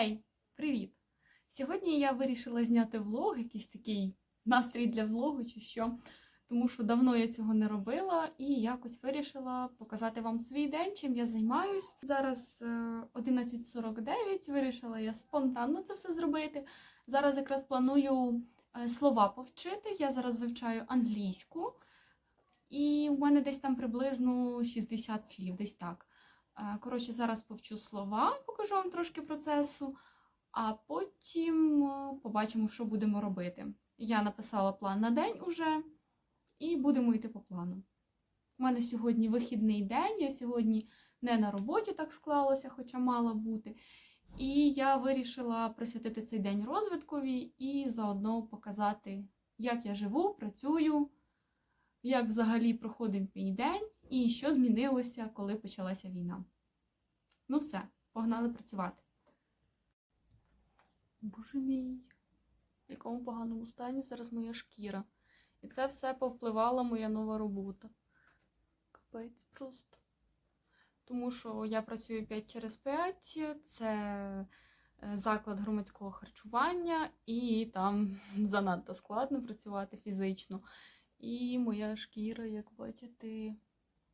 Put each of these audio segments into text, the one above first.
Гей, привіт! Сьогодні я вирішила зняти влог, якийсь такий настрій для влогу чи що, тому що давно я цього не робила і якось вирішила показати вам свій день, чим я займаюсь. Зараз е, 11.49, вирішила я спонтанно це все зробити. Зараз якраз планую е, слова повчити. Я зараз вивчаю англійську, і у мене десь там приблизно 60 слів, десь так. Е, Коротше, зараз повчу слова, покажу вам трошки процесу, а потім е, побачимо, що будемо робити. Я написала план на день уже, і будемо йти по плану. У мене сьогодні вихідний день, я сьогодні не на роботі так склалося, хоча мала бути. І я вирішила присвятити цей день розвиткові і заодно показати, як я живу, працюю, як взагалі проходить мій день і що змінилося, коли почалася війна. Ну все, погнали працювати. Боже мій, в якому поганому стані зараз моя шкіра. І це все повпливала моя нова робота. Капець просто. Тому що я працюю 5 через 5, це е, заклад громадського харчування, і там занадто складно працювати фізично. І моя шкіра, як бачите,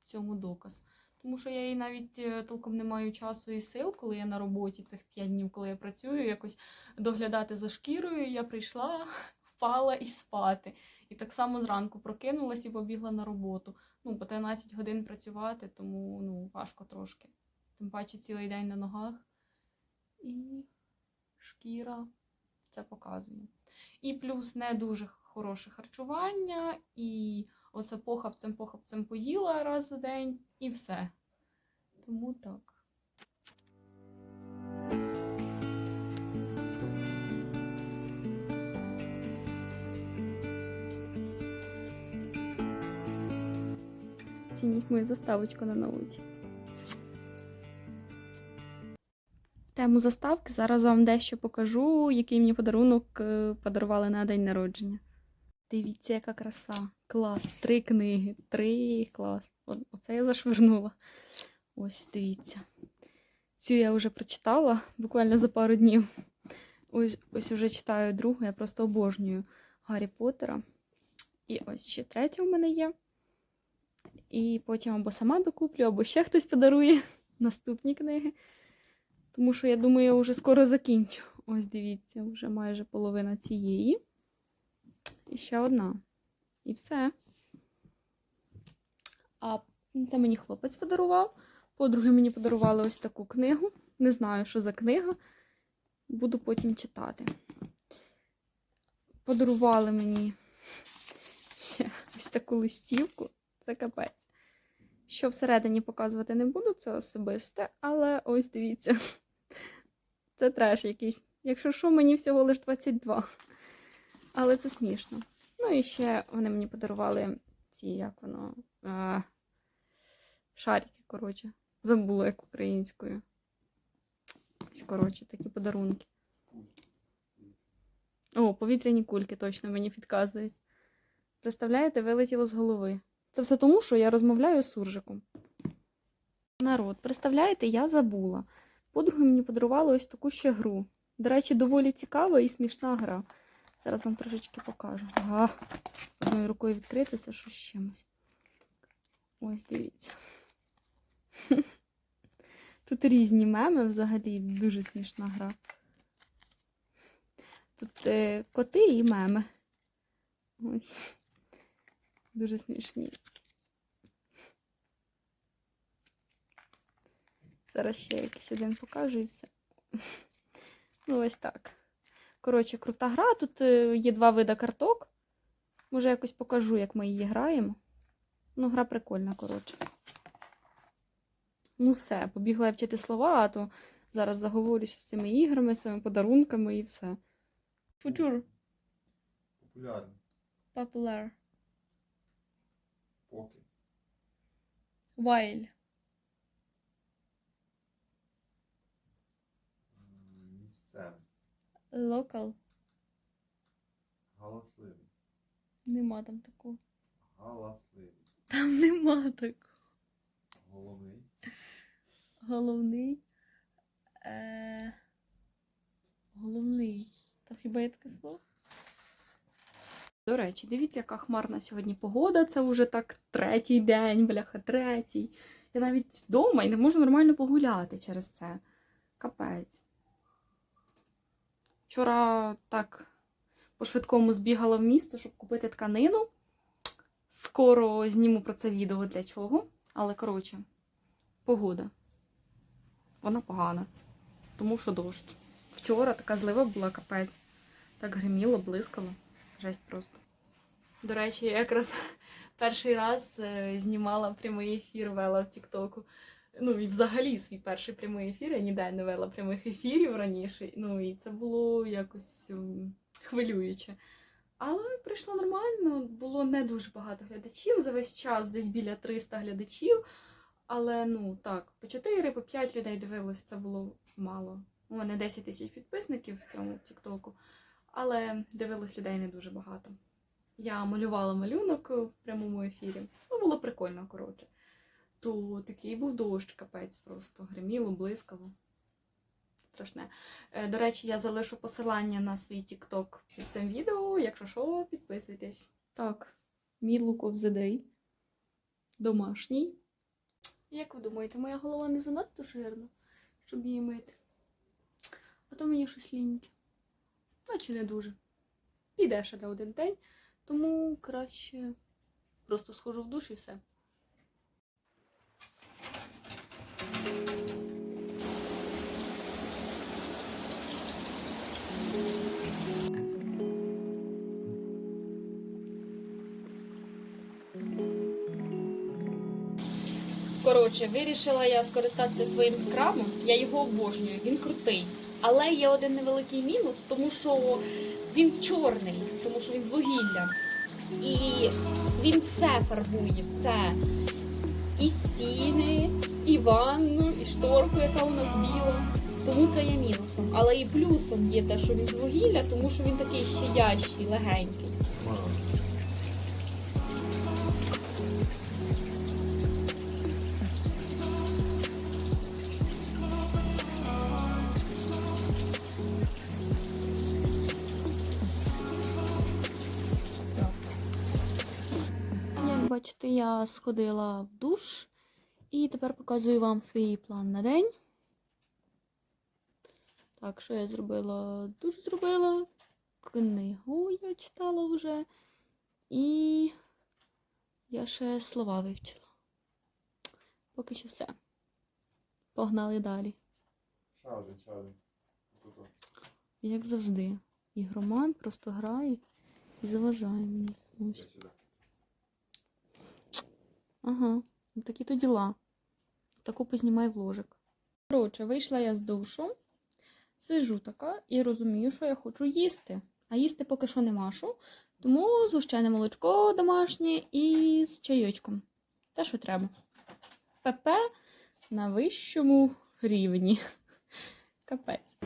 цьому доказ. Тому що я їй навіть е, толком не маю часу і сил, коли я на роботі цих 5 днів, коли я працюю, якось доглядати за шкірою. Я прийшла, впала і спати. І так само зранку прокинулась і побігла на роботу. Ну, по 13 годин працювати, тому ну, важко трошки. Тим паче цілий день на ногах. І шкіра це показує. І плюс не дуже хороше харчування, і оце похапцем похапцем поїла раз за день, і все. Тому так. Цініть мою заставочку на науці. Тему заставки зараз вам дещо покажу, який мені подарунок е, подарували на день народження. Дивіться, яка краса. Клас, три книги, три клас. Оце я зашвирнула. Ось дивіться. Цю я вже прочитала буквально за пару днів. Ось ось уже читаю другу, я просто обожнюю Гаррі Поттера. І ось ще третя у мене є. І потім або сама докуплю, або ще хтось подарує наступні книги. Тому що я думаю, я вже скоро закінчу. Ось дивіться, вже майже половина цієї. І ще одна. І все. А це мені хлопець подарував. Подруги мені подарували ось таку книгу. Не знаю, що за книга. Буду потім читати. Подарували мені ще ось таку листівку. Це капець. Що всередині показувати не буду, це особисте, але ось дивіться. Це треш якийсь. Якщо що, мені всього лише 22. Але це смішно. Ну і ще вони мені подарували ці, як воно. Е, шарики, коротше. Забула як українською. Коротше, такі подарунки. О, повітряні кульки точно мені підказують. Представляєте, вилетіло з голови. Це все тому, що я розмовляю з суржиком. Народ, представляєте, я забула. Подруга мені подарувала ось таку ще гру. До речі, доволі цікава і смішна гра. Зараз вам трошечки покажу. Ага. Одною рукою відкрити це що з чимось. Ось, дивіться. Тут різні меми взагалі, дуже смішна гра. Тут е, коти і меми. Ось. Дуже смішні. Зараз ще якийсь один покажу і все. Ну, ось так. Коротше, крута гра. Тут е, є два види карток. Може, якось покажу, як ми її граємо. Ну, гра прикольна, коротше. Ну, все, побігла я вчити слова, а то зараз заговорюся з цими іграми, з цими подарунками і все. Фуджур. Популярний. Popular. Поки. While. Local. Галасливий. Нема там такого. Галасливий. Там нема такого. Головний. Головний. Е... Хіба є таке слово? До речі, дивіться, яка хмарна сьогодні погода. Це вже так третій день, бляха, третій. Я навіть вдома і не можу нормально погуляти через це. Капець. Вчора так по-швидкому збігала в місто, щоб купити тканину. Скоро зніму про це відео для чого. Але, коротше, погода. Вона погана. Тому що дощ. Вчора така злива була капець. Так гриміло, блискало. Жесть просто. До речі, я якраз перший раз е, знімала прямий ефір вела в Тіктоку. Ну, і взагалі свій перший прямий ефір. Я ніде не вела прямих ефірів раніше. Ну і це було якось м, хвилююче. Але прийшло нормально, було не дуже багато глядачів за весь час, десь біля 300 глядачів. Але ну так, по 4, по 5 людей дивилось, це було мало. У мене 10 тисяч підписників в цьому Тіктоку, але дивилось людей не дуже багато. Я малювала малюнок в прямому ефірі. Ну, було прикольно, коротше. То такий був дощ, капець просто. Гриміло, блискало. Страшне. Е, До речі, я залишу посилання на свій TikTok під цим відео. Якщо що, підписуйтесь. Так, мій look of the day. Домашній. Як ви думаєте, моя голова не занадто жирна, щоб її мити? А то мені щось ліньке. Наче не дуже. Піде ще на один день, тому краще просто схожу в душ і все. Коротше, вирішила я скористатися своїм скрабом. Я його обожнюю, він крутий. Але є один невеликий мінус, тому що він чорний, тому що він з вугілля. І він все фарбує, все. І стіни, і ванну, і шторку, яка у нас біла. Тому це є мінусом. Але і плюсом є те, що він з вугілля, тому що він такий щадящий, легенький. Як бачите, я сходила в душ і тепер показую вам свій план на день. Так, що я зробила? Душ зробила, книгу я читала вже, і я ще слова вивчила. Поки що все. Погнали далі. Один. Тут. Як завжди. Ігроман просто грає і заважає мені. Ось. Ага, такі то діла. Таку познімай вложик. Коротше, вийшла я з душу, сижу така і розумію, що я хочу їсти. А їсти поки що нема що. Тому згущене молочко домашнє і з чайочком. Те, що треба. ПП на вищому рівні. Капець.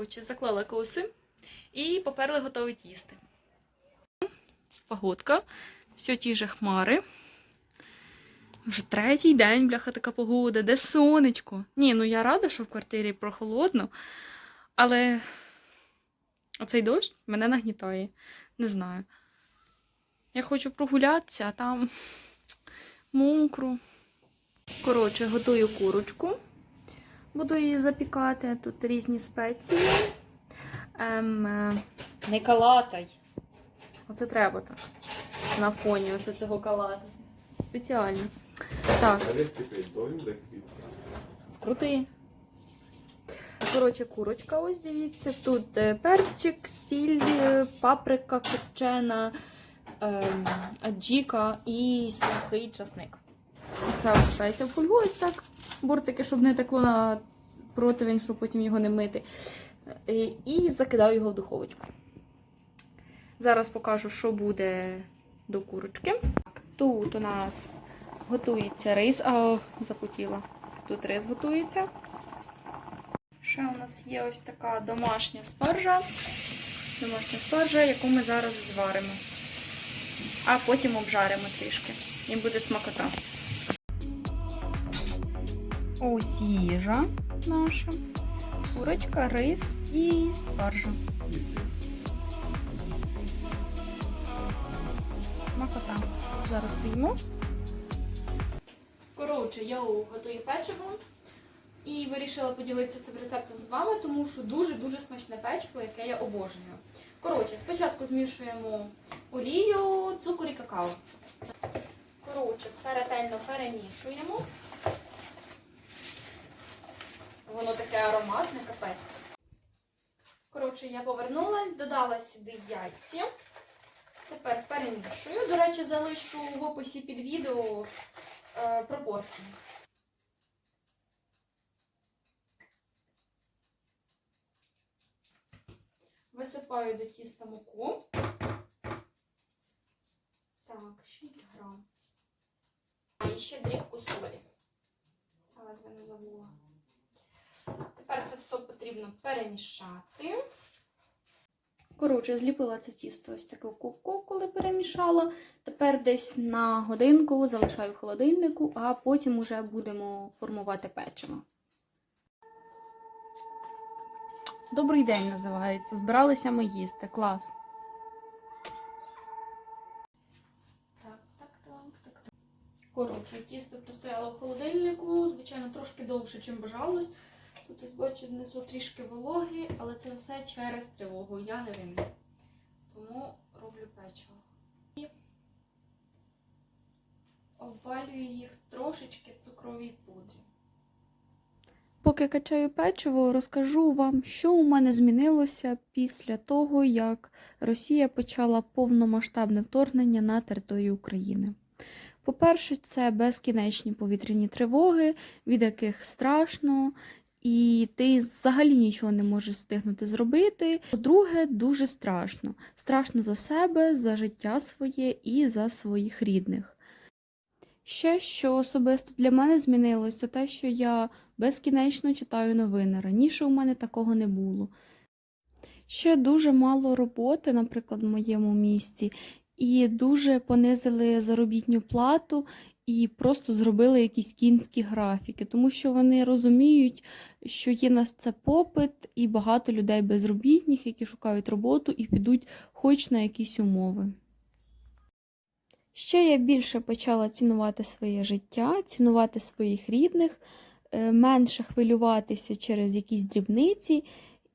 Коротше, заклала коси і поперли готовить їсти. Погодка, все ті же хмари. Вже третій день, бляха, така погода, де сонечко. Ні, ну я рада, що в квартирі прохолодно, але оцей дощ мене нагнітає. Не знаю. Я хочу прогулятися, а там мокро. Коротше, готую курочку. Буду її запікати. Тут різні спеції. Ем, е, не калатай. Оце треба так. На фоні оце цього калата. Спеціально. Так, скрути. Коротше, курочка, ось дивіться. Тут е, перчик, сіль, е, паприка копчена, ем, аджіка і сухий часник. Це опускається в фольгу ось так. Бортики, щоб не текло на противень, щоб потім його не мити. Е, І закидаю його в духовочку. Зараз покажу, що буде до курочки. Тут у нас готується рис, а запотіла. Тут рис готується. Ще у нас є ось така домашня спаржа. Домашня спаржа, яку ми зараз зваримо. А потім обжаримо трішки. І буде смакота. Ось їжа наша. Курочка, рис і спаржа. Смакота. Зараз поїмо. Коротше, я готую печиво. І вирішила поділитися цим рецептом з вами, тому що дуже-дуже смачне печиво, яке я обожнюю. Коротше, спочатку змішуємо олію, цукор і какао. Коротше, все ретельно перемішуємо. Воно таке ароматне, капець. Коротше, я повернулась, додала сюди яйця. Тепер перемішую. До речі, залишу в описі під відео е, пропорції. Висипаю до тіста муку. Так, 6 грам. І ще дрібку солі. Я не забула. Тепер це все потрібно перемішати. Коротше, зліпила це тісто ось таке кубку, коли перемішала. Тепер десь на годинку залишаю в холодильнику, а потім уже будемо формувати печиво. Добрий день називається. Збиралися ми їсти. Клас. Так, так, так, так, так. Коротше, тісто простояло в холодильнику, звичайно, трошки довше, ніж бажалось. Тут ось бачу, внизу трішки вологи, але це все через тривогу. Я не винна. Тому роблю печиво. І обвалюю їх трошечки в цукровій пудрі. Поки качаю печиво, розкажу вам, що у мене змінилося після того, як Росія почала повномасштабне вторгнення на територію України. По-перше, це безкінечні повітряні тривоги, від яких страшно, і ти взагалі нічого не можеш встигнути зробити. По-друге, дуже страшно. Страшно за себе, за життя своє і за своїх рідних. Ще, що особисто для мене змінилось, це те, що я безкінечно читаю новини. Раніше у мене такого не було. Ще дуже мало роботи, наприклад, в моєму місті, і дуже понизили заробітню плату і просто зробили якісь кінські графіки, тому що вони розуміють, що є на це попит, і багато людей безробітних, які шукають роботу і підуть хоч на якісь умови. Ще я більше почала цінувати своє життя, цінувати своїх рідних, е, менше хвилюватися через якісь дрібниці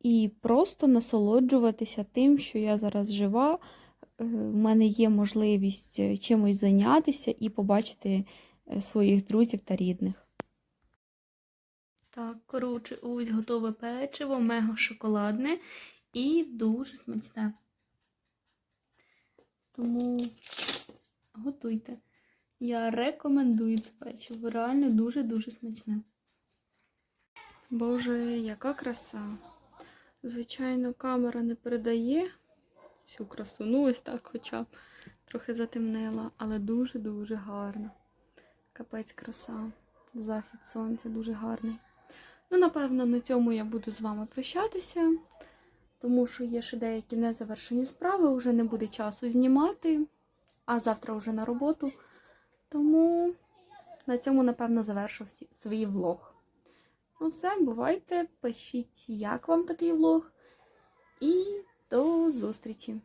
і просто насолоджуватися тим, що я зараз жива. Е, В мене є можливість е, чимось зайнятися і побачити е, своїх друзів та рідних. Так, коротше, ось готове печиво, мега шоколадне і дуже смачне. Тому готуйте. Я рекомендую це печиво. Реально дуже-дуже смачне. Боже, яка краса. Звичайно, камера не передає всю красу. Ну, ось так хоча трохи затемнила, але дуже-дуже гарно. Капець краса. Захід сонця дуже гарний. Ну, напевно, на цьому я буду з вами прощатися, тому що є ще деякі незавершені справи, вже не буде часу знімати, а завтра вже на роботу. Тому на цьому, напевно, завершу свій влог. Ну, все, бувайте, пишіть, як вам такий влог. І до зустрічі.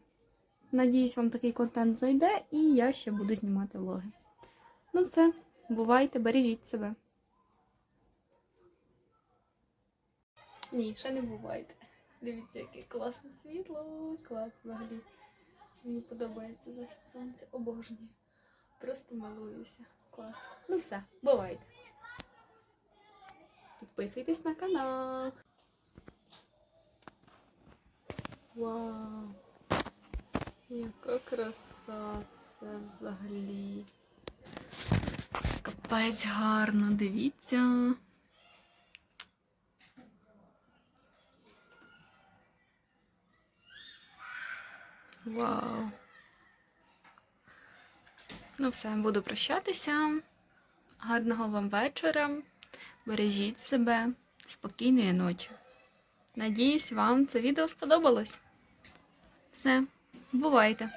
Надіюсь, вам такий контент зайде, і я ще буду знімати влоги. Ну все, бувайте, бережіть себе. Ні, ще не бувайте. Дивіться, яке класне світло. Клас взагалі. Мені подобається захід сонця. Обожнюю. Просто милуюся. Клас. Ну все, бувайте. Підписуйтесь на канал. Вау! Яка краса це взагалі. Капець гарно, дивіться. Вау. Ну все, буду прощатися. Гарного вам вечора. Бережіть себе. Спокійної ночі. Надіюсь, вам це відео сподобалось. Все, бувайте!